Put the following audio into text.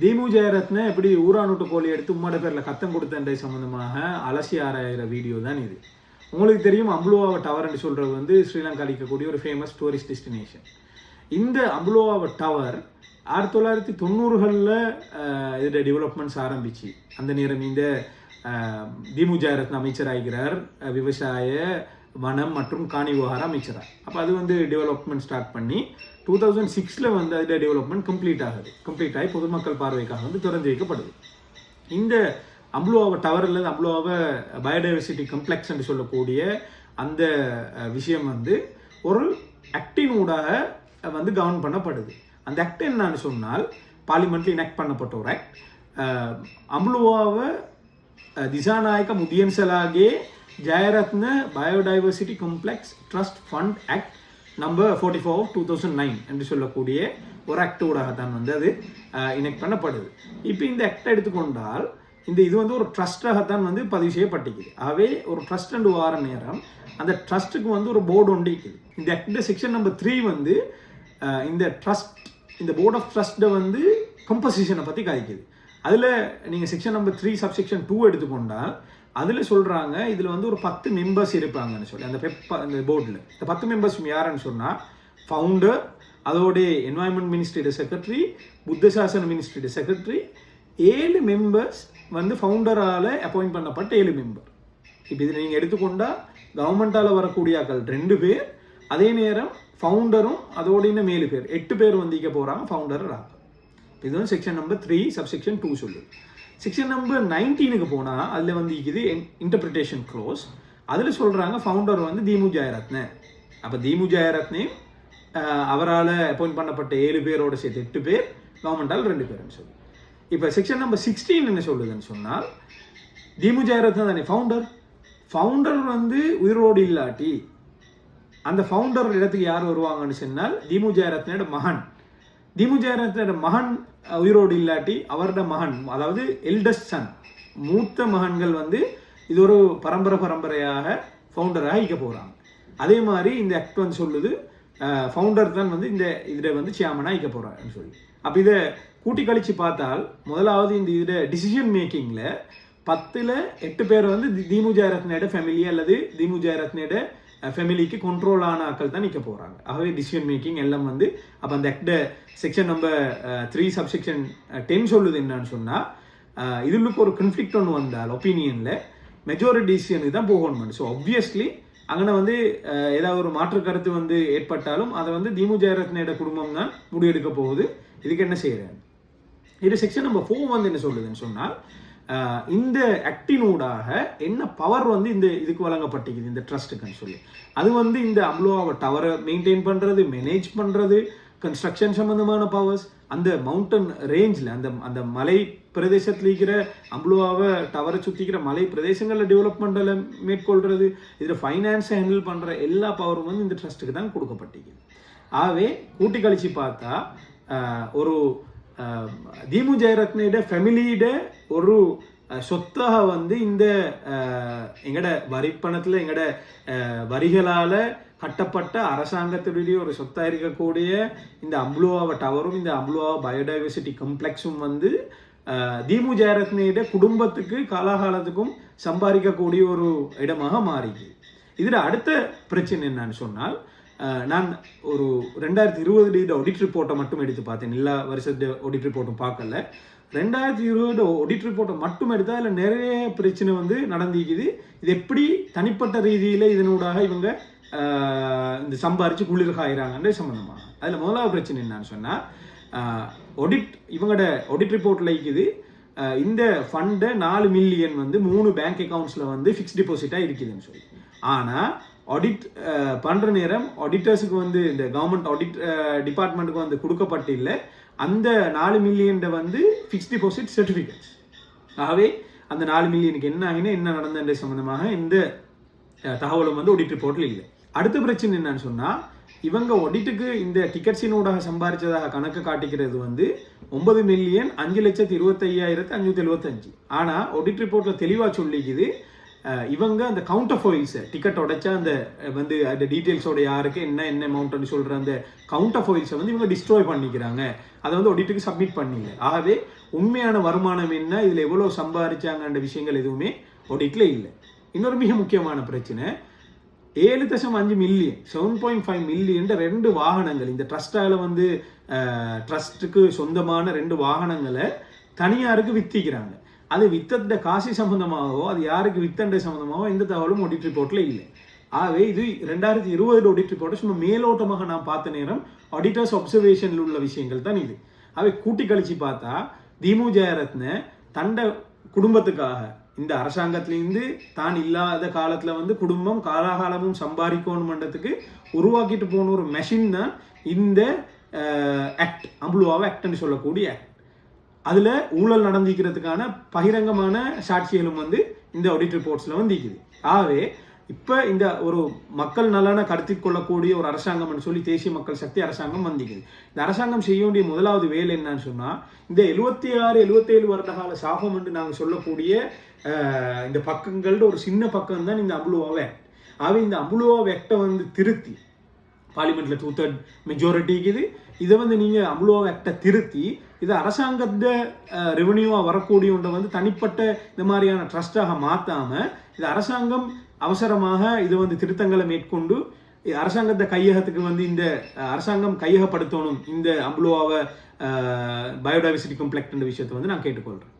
Theme Jayaratne எப்படி ஊரானுட்டு கோழி எடுத்து உம்மோட பேரில் கத்தம் கொடுத்தன்றை சம்மந்தமாக அலசி ஆராயிற வீடியோ தான் இது. உங்களுக்கு தெரியும் அம்புலோவாவை டவர்னு சொல்கிறது வந்து ஸ்ரீலங்கா இருக்கக்கூடிய ஒரு ஃபேமஸ் டூரிஸ்ட் டெஸ்டினேஷன் இந்த அம்புலோவாவை டவர் ஆயிரத்தி தொள்ளாயிரத்தி தொண்ணூறுகளில் இதோட டெவலப்மெண்ட்ஸ் ஆரம்பிச்சு. அந்த நேரம் இந்த தீமு ஜெயரத்ன அமைச்சராகிறார் விவசாய வனம் மற்றும் காணி விவகார அமைச்சராக அப்போ அது வந்து டெவலப்மெண்ட் ஸ்டார்ட் பண்ணி டூ தௌசண்ட் சிக்ஸில் வந்து அதில் டெவலப்மெண்ட் கம்ப்ளீட் ஆகுது. கம்ப்ளீட் ஆகி பொதுமக்கள் பார்வைக்காக வந்து திறந்து வைக்கப்படுது. இந்த அம்ப்ளோவாவை டவர் அல்லது பயோடைவர்சிட்டி கம்ப்ளெக்ஸ் என்று சொல்லக்கூடிய அந்த விஷயம் வந்து ஒரு ஆக்டின் ஊடாக வந்து கவர்ன் பண்ணப்படுது. அந்த ஆக்ட் என்னன்னு சொன்னால் பார்லிமெண்ட்டில் இனெக்ட் பண்ணப்பட்ட ஒரு act அம்லுவாவை Dissanayake Mudiyanselage Jayaratne biodiversity complex trust fund act number forty four two thousand nine என்று சொல்லக்கூடிய ஒரு ஆக்டோடாகத்தான் வந்து அது இனெக்ட் பண்ணப்படுது. இப்போ இந்த ஆக்டை எடுத்துக்கொண்டால் இந்த இது வந்து ஒரு ட்ரஸ்டாகத்தான் வந்து பதிவு செய்யப்பட்டிருக்குது. ஆகவே ஒரு ட்ரஸ்ட் அண்டு வார நேரம் அந்த ட்ரஸ்ட்டுக்கு வந்து ஒரு போர்டு ஒன்று இந்த ஆக்ட் செக்ஷன் நம்பர் த்ரீ வந்து இந்த ட்ரஸ்ட் இந்த போர்ட் ஆஃப் ட்ரஸ்ட்டை வந்து கம்போசிஷனை பற்றி காய்க்குது அதில் நீங்கள் section number three subsection two எடுத்துக்கொண்டால் அதில் சொல்கிறாங்க இதில் வந்து ஒரு பத்து மெம்பர்ஸ் இருப்பாங்கன்னு சொல்லி அந்த பெப்ப அந்த போர்டில் இந்த பத்து மெம்பர்ஸ் யாருன்னு சொன்னால் ஃபவுண்டர் அதோடைய என்வாயன்மெண்ட் மினிஸ்ட்ரியோட செக்ரட்டரி புத்தசாசன மினிஸ்ட்ரியோட செக்ரட்டரி ஏழு மெம்பர்ஸ் வந்து ஃபவுண்டரால் அப்பாயிண்ட் பண்ணப்பட்ட ஏழு மெம்பர் இப்போ இதில் நீங்கள் எடுத்துக்கொண்டால் கவர்மெண்ட்டால் வரக்கூடிய ஆட்கள் ரெண்டு பேர் அதே நேரம் ஃபவுண்டரும் அதோட இன்னும் ஏழு பேர். எட்டு பேர் வந்திக்க போகிறாங்க ஃபவுண்டர் ஆகும் இது வந்து section number three subsection two சொல்லுது. செக்ஷன் நம்பர் நைன்டீனுக்கு போனால் அதில் வந்து இது இன்டர்பிரிட்டேஷன் க்ளோஸ் அதில் சொல்கிறாங்க ஃபவுண்டர் வந்து தீமு ஜெயரத்ன. அப்போ தீமு ஜெயரத்னே அவரால் அப்பாயிண்ட் பண்ணப்பட்ட ஏழு பேரோட சேர்த்து எட்டு பேர் கவர்மெண்டால் ரெண்டு பேர்னு சொல்லி. இப்போ செக்ஷன் நம்பர் சிக்ஸ்டீன் என்ன சொல்லுதுன்னு சொன்னால் தீமு ஜெயரத்ன தானே ஃபவுண்டர் ஃபவுண்டர் வந்து உயிரோடு இல்லாட்டி அந்த ஃபவுண்டர் இடத்துக்கு யார் வருவாங்கன்னு சொன்னால் தீமு ஜெயரத்னோட மகன். தீமு ஜெயரத்னோட மகன் உயிரோடு இல்லாட்டி அவரோட மகன் அதாவது எல்டஸ்ட் சன் மூத்த மகன்கள் வந்து இது ஒரு பரம்பரை பரம்பரையாக ஃபவுண்டராக ஈக்க போகிறாங்க அதே மாதிரி இந்த ஆக்ட் வந்து சொல்லுது ஃபவுண்டர் தான் வந்து இந்த இதில் வந்து சேர்மனாக ஈக்க போகிறாருன்னு சொல்லி. அப்போ இதை கூட்டி கழித்து பார்த்தால் முதலாவது இந்த இதில் டிசிஷன் மேக்கிங்கில் பத்தில் எட்டு பேர் வந்து தி- தீமு ஜெயரத்னோட ஃபேமிலி அல்லது தீமு ஜெயரத்னோட ஃபேமிலிக்கு கண்ட்ரோல் ஆன ஆட்கள் தான் நிற்க போகிறாங்க ஆகவே டிசிஷன் மேக்கிங் எல்லாம் வந்து அப்போ அந்த act section number three subsection ten சொல்லுது என்னன்னு சொன்னால் இதுலுக்கு ஒரு கன்ஃப்ளிக்ட் ஒன்று வந்தால் ஒப்பீனியனில் மெஜாரிட்டி டிசிஷனுக்கு தான் போகணும் ஸோ obviously அங்கே வந்து ஏதாவது ஒரு மாற்று கருத்து வந்து ஏற்பட்டாலும் அதை வந்து திமு ஜெயரத்னோட குடும்பம் தான் முடிவெடுக்க போகுது. இதுக்கு என்ன செய்கிறாங்க இது செக்ஷன் நம்பர் ஃபோர் வந்து என்ன சொல்லுதுன்னு சொன்னால் இந்த ஆக்டினூடாக என்ன பவர் வந்து இந்த இதுக்கு வழங்கப்பட்டிருக்குது இந்த ட்ரஸ்ட்டுக்குன்னு சொல்லி. அது வந்து இந்த அம்லோவாவை டவரை மெயின்டைன் பண்ணுறது மேனேஜ் பண்ணுறது கன்ஸ்ட்ரக்ஷன் சம்மந்தமான பவர்ஸ் அந்த மவுண்டன் ரேஞ்சில் அந்த அந்த மலை பிரதேசத்தில் இருக்கிற அம்லுவாவை டவரை சுற்றிக்கிற மலை பிரதேசங்களில் டெவலப்மெண்ட்டில் மேற்கொள்கிறது இதில் ஃபைனான்ஸை ஹேண்டில் பண்ணுற எல்லா பவரும் வந்து இந்த ட்ரஸ்ட்டுக்கு தான் கொடுக்கப்பட்டிருக்குது. ஆகவே கூட்டி கழிச்சு பார்த்தா ஒரு தீமு ஜெயரத்னோட ஃபேமிலியோட ஒரு சொத்தாக வந்து இந்த எங்கட வரிப்பணத்தில் எங்கட வரிகளால் கட்டப்பட்ட அரசாங்கத்தினுடைய ஒரு சொத்தாக இருக்கக்கூடிய இந்த அம்ப்ளுவாவை டவரும் இந்த அம்ப்ளுவா பயோடைவர்சிட்டி கம்ப்ளெக்ஸும் வந்து தீமு ஜெயரத்னோட குடும்பத்துக்கு காலாகாலத்துக்கும் சம்பாதிக்கக்கூடிய ஒரு இடமாக மாறிது இதில் அடுத்த பிரச்சனை என்னன்னு சொன்னால் நான் ஒரு ரெண்டாயிரத்தி இருபது ஆடிட் ரிப்போர்ட்டை மட்டும் எடுத்து பார்த்தேன். எல்லா வருஷத்து ஆடிட் ரிப்போர்ட்டும் பார்க்கல. ரெண்டாயிரத்தி இருபது ஒடிட் ரிப்போர்ட்டை மட்டும் எடுத்தால் அதில் நிறைய பிரச்சனை வந்து நடந்திருக்குது. இது எப்படி தனிப்பட்ட ரீதியில் இதனூடாக இவங்க இந்த சம்பாரித்து குளிர்காயிறாங்கன்ற சம்மந்தமாக அதில் முதலாவது பிரச்சனை என்னன்னு சொன்னால் ஒடிட் இவங்களோட ஒடிட் ரிப்போர்ட்டில் இருக்குது. இந்த ஃபண்டை நாலு மில்லியன் வந்து மூணு பேங்க் அக்கவுண்ட்ஸில் வந்து ஃபிக்ஸ் டிபாசிட்டாக இருக்குதுன்னு சொல்லி. ஆனால் ஆடிட் uh, பண்ணுற நேரம் ஆடிட்டர்ஸுக்கு வந்து இந்த கவர்மெண்ட் ஆடிட் டிபார்ட்மெண்ட்டுக்கு வந்து கொடுக்கப்பட்டில்லை அந்த நாலு மில்லியன்ட வந்து ஃபிக்ஸ் டிபாசிட் சர்டிஃபிகேட்ஸ் ஆகவே அந்த நாலு மில்லியனுக்கு என்ன ஆகினா என்ன நடந்தது சம்மந்தமாக இந்த uh, தகவலும் வந்து ஆடிட் ரிப்போர்ட்டில் இல்லை. அடுத்த பிரச்சனை என்னன்னு சொன்னால் இவங்க ஒடிட்டுக்கு இந்த டிக்கெட்ஸினூடாக சம்பாரிச்சதாக கணக்கு காட்டிக்கிறது வந்து ஒன்பது மில்லியன் அஞ்சு லட்சத்தி இருபத்தையாயிரத்து அஞ்சூற்றி எழுபத்தஞ்சு ஆனால் ஒடிட் ரிப்போர்ட்டில் தெளிவாக சொல்லிக்குது இவங்க அந்த கவுண்டர் ஃபோயில்ஸை டிக்கெட் உடைச்சா அந்த வந்து அந்த டீட்டெயில்ஸோட யாருக்கு என்ன என்ன அமௌண்ட்னு சொல்கிற அந்த கவுண்டர் ஃபோயில்ஸை வந்து இவங்க டிஸ்ட்ராய் பண்ணிக்கிறாங்க. அதை வந்து ஒடிட்டுக்கு சப்மிட் பண்ணிங்க. ஆகவே உண்மையான வருமானம் என்ன இதில் எவ்வளோ சம்பாதிச்சாங்கன்ற விஷயங்கள் எதுவுமே ஒடிட்டில் இல்லை. இன்னொரு மிக முக்கியமான பிரச்சனை ஏழு தசம் அஞ்சு million seven point five million ரெண்டு வாகனங்கள் இந்த ட்ரஸ்ட்டால் வந்து ட்ரஸ்ட்டுக்கு சொந்தமான ரெண்டு வாகனங்களை தனியாருக்கு வித்திக்கிறாங்க. அது வித்தந்த காசி சம்பந்தமாகவோ அது யாருக்கு வித்தண்டை சம்பந்தமாகவோ எந்த தகவலும் ஒடிட் ரிப்போர்ட்டில் இல்லை. ஆகவே இது ரெண்டாயிரத்தி இருபது ஒடிட் ரிப்போர்ட்டை சும்மா மேலோட்டமாக நான் பார்த்த நேரம் ஆடிட்டர்ஸ் அப்சர்வேஷனில் உள்ள விஷயங்கள் தான் இது. அவை கூட்டி கழிச்சு பார்த்தா தீமு ஜெயரத்ன தண்ட குடும்பத்துக்காக இந்த அரசாங்கத்திலேருந்து தான் இல்லாத காலத்தில் வந்து குடும்பம் காலாகாலமும் சம்பாதிக்கணுமன்றதுக்கு உருவாக்கிட்டு போன ஒரு மெஷின் தான் இந்த ஆக்ட் அம்புலுவாவை ஆக்ட்னு சொல்லக்கூடிய ஆக்ட் அதில் ஊழல் நடந்திருக்கிறதுக்கான பகிரங்கமான சாட்சிகளும் வந்து இந்த ஆடிட் ரிப்போர்ட்ஸில் வந்து இருக்குது ஆகவே இப்போ இந்த ஒரு மக்கள் நலனை கருத்தில் கொள்ளக்கூடிய ஒரு அரசாங்கம்னு சொல்லி தேசிய மக்கள் சக்தி அரசாங்கம் வந்திக்குது இந்த அரசாங்கம் செய்ய வேண்டிய முதலாவது வேலை என்னன்னு சொன்னால் இந்த எழுபத்தி ஆறு எழுபத்தேழு வருட கால சாபம் என்று நாங்கள் சொல்லக்கூடிய இந்த பக்கங்களோட ஒரு சின்ன பக்கம் தான் இந்த அம்புலுவாவை. ஆகவே இந்த அம்புலுவா வெக்டை வந்து திருத்தி பார்லிமெண்ட்டில் டூ தேர்ட் மெஜாரிட்டி இருக்குது இதை வந்து நீங்கள் அம்புலோ ஆக்டை திருத்தி இது அரசாங்கத்தை ரெவன்யூவாக வரக்கூடிய ஒன்றை வந்து தனிப்பட்ட இந்த மாதிரியான ட்ரஸ்டாக மாற்றாமல் இது அரசாங்கம் அவசரமாக இது வந்து திருத்தங்களை மேற்கொண்டு இது அரசாங்கத்தை கையகத்துக்கு வந்து இந்த அரசாங்கம் கையகப்படுத்தணும். இந்த அம்புலோவாவை பயோடைவர்சிட்டி கம்ப்ளெக்ட் விஷயத்தை வந்து நான் கேட்டுக்கொள்கிறேன்